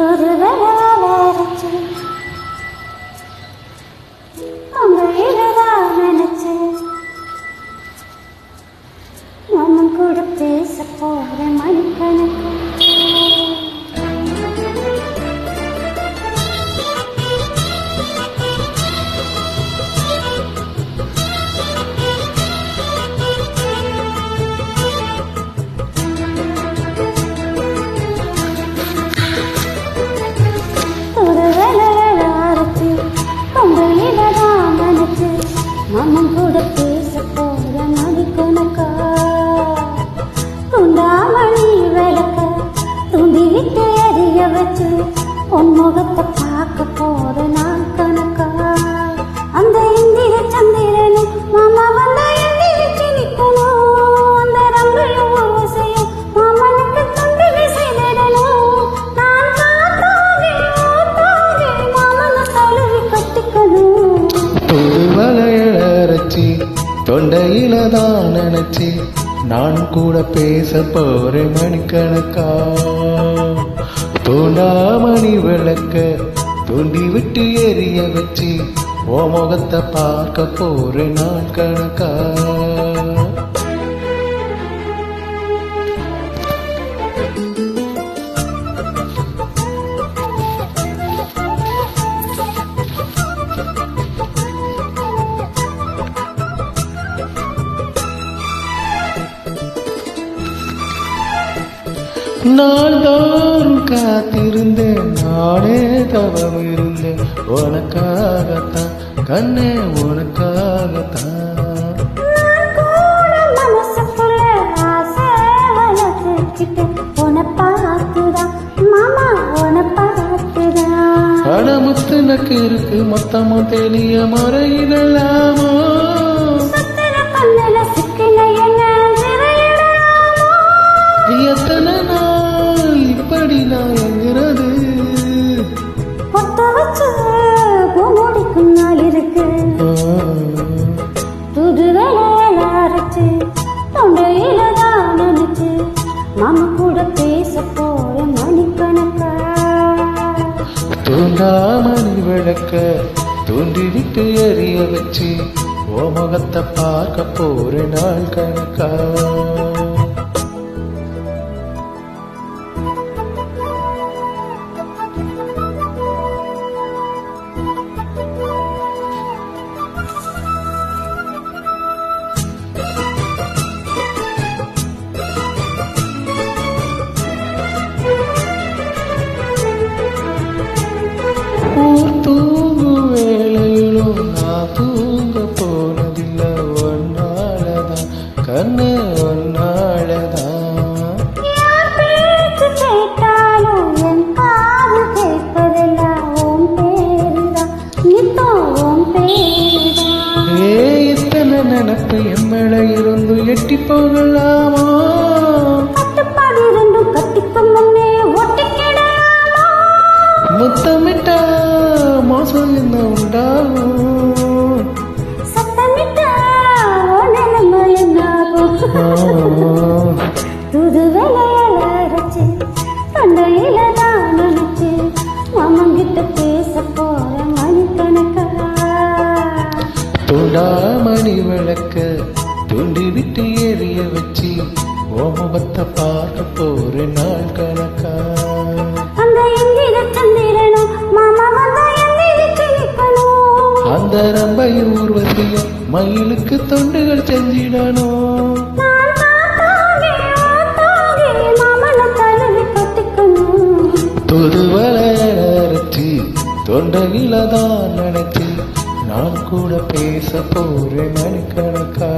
தொடுவச்சு உங்க இதுதான் நினைச்சு மனம் கூட பேச உன் முகத்தை பார்க்க போற நான் நினைச்சி தொண்டையில தான் நினைச்சி நான் கூட பேச போறேன் மணிக்கணக்கா. தூண்டாமணி விளக்க தூண்டி விட்டு எரிய வச்சு ஓ முகத்தை பார்க்க போறேன் நான் கணக்கா நாள்தோறும் காத்திருந்தேன். நானே தவம் இருந்தேன் உனக்காகத்தான் கண்ணே உனக்காகத்தான். நான் பார்த்துதான் அடமுத்துனக்கு இருக்கு மொத்தமும் தெளிய முறையிடலாமோ கூட பேச போற மணிக்கணக்கா? தூண்டாமணி விளக்க தூண்டிவிட்டு எரிய வச்சு ஓ முகத்தை பார்க்க போற நாள் கணக்கா? தூங்க போனதில்லை ஒன்னாலதான் கண்ணு ஒன்னாலதான் நினப்பு என் மேல இருந்து எட்டி போகலாமா முத்தமிட்டா மோசம் என்ன உண்டாகும்? தூண்டாமணி விளக்க தூண்டி விட்டு எரிய வச்சு ஓ முகத்தை பார்க்க போற நாள் கணக்கா. அந்த ரம்பையும் ஊர்வசியும் மயிலுக்கு தொண்டுகள் செஞ்சிடணும். அரைச்சி தொண்டையில தான் நினைச்சு நான் கூட பேச போறேன் மணிக்கணக்கா.